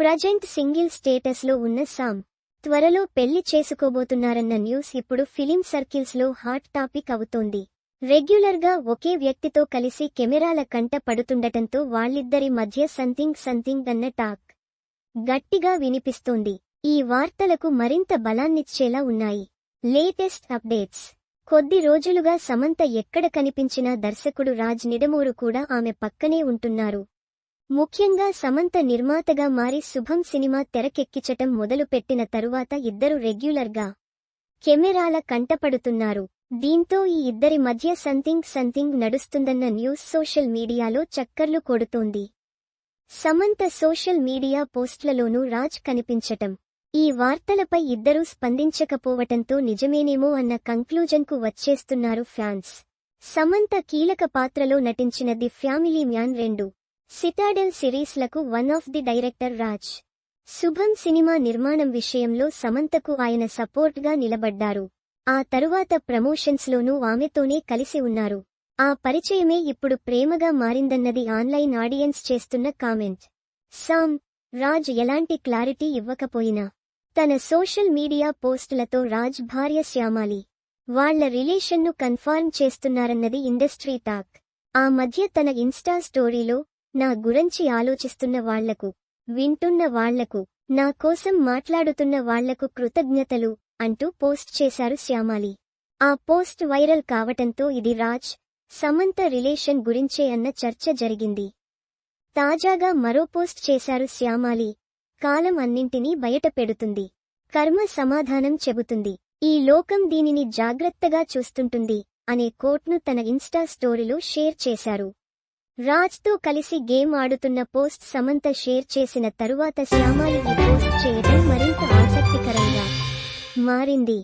Present single స్టేటస్లో ఉన్న Sam త్వరలో పెళ్ళి చేసుకోబోతున్నారన్న న్యూస్ ఇప్పుడు ఫిలిం సర్కిల్స్లో హాట్ టాపిక్ అవుతోంది. రెగ్యులర్గా ఒకే వ్యక్తితో కలిసి కెమెరాల కంట పడుతుండటంతో వాళ్ళిద్దరి మధ్య సంథింగ్ సంథింగ్ అన్న టాక్ గట్టిగా వినిపిస్తోంది. ఈ వార్తలకు మరింత బలాన్నిచ్చేలా ఉన్నాయి. Latest updates. కొద్ది రోజులుగా సమంత ఎక్కడ కనిపించినా దర్శకుడు రాజ్ నిడమూరు కూడా ఆమె పక్కనే ఉంటున్నారు. ముఖ్యంగా సమంత నిర్మాతగా మారి శుభం సినిమా తెరకెక్కించటం మొదలుపెట్టిన తరువాత ఇద్దరు రెగ్యులర్గా కెమెరాల కంటపడుతున్నారు దీంతో ఈ ఇద్దరి మధ్య సంథింగ్ సంథింగ్ నడుస్తుందన్న న్యూస్ సోషల్ మీడియాలో చక్కర్లు కొడుతోంది. సమంత సోషల్ మీడియా పోస్ట్లలోనూ రాజ్ కనిపించటం ఈ వార్తలపై ఇద్దరూ స్పందించకపోవటంతో నిజమేనేమో అన్న కంక్లూజన్కు వచ్చేస్తున్నారు ఫ్యాన్స్. సమంత కీలక పాత్రలో నటించిన ది ఫ్యామిలీ మ్యాన్ రెండు Citadel సిరీస్లకు one of the director Raj. Shubham cinema నిర్మాణం విషయంలో సమంతకు ఆయన సపోర్ట్గా నిలబడ్డారు. ఆ తరువాత ప్రమోషన్స్లోనూ ఆమెతోనే కలిసి ఉన్నారు. ఆ పరిచయమే ఇప్పుడు ప్రేమగా మారిందన్నది ఆన్లైన్ ఆడియన్స్ చేస్తున్న కామెంట్. సామ్ రాజ్ ఎలాంటి క్లారిటీ ఇవ్వకపోయినా. తన సోషల్ మీడియా పోస్టులతో రాజ్ భార్య శ్యామాలి. వాళ్ళ రిలేషన్ను కన్ఫర్మ్ చేస్తున్నారన్నది ఇండస్ట్రీ టాక్. ఆ మధ్య తన ఇన్స్టా స్టోరీలో నా గురించి ఆలోచిస్తున్న వాళ్ళకు వింటున్న వాళ్ళకు నా కోసం మాట్లాడుతున్న వాళ్ళకు కృతజ్ఞతలు అంటూ పోస్ట్ చేశారు శ్యామాలి. ఆ పోస్ట్ వైరల్ కావటంతో ఇది రాజ్ సమంత రిలేషన్ గురించే అన్న చర్చ జరిగింది. తాజాగా మరో పోస్ట్ చేశారు శ్యామాలి. కాలం అన్నింటినీ బయటపెడుతుంది కర్మ సమాధానం చెబుతుంది. ఈ లోకం దీనిని జాగ్రత్తగా చూస్తుంటుంది అనే కోట్ను తన ఇన్స్టా స్టోరీలో షేర్ చేశారు. రాజ్తో కలిసి గేమ్ ఆడుతున్న పోస్ట్ సమంత షేర్ చేసిన తరువాత శ్యామాలి ఈ పోస్ట్ చేయడం మరింత ఆసక్తికరంగా మారింది.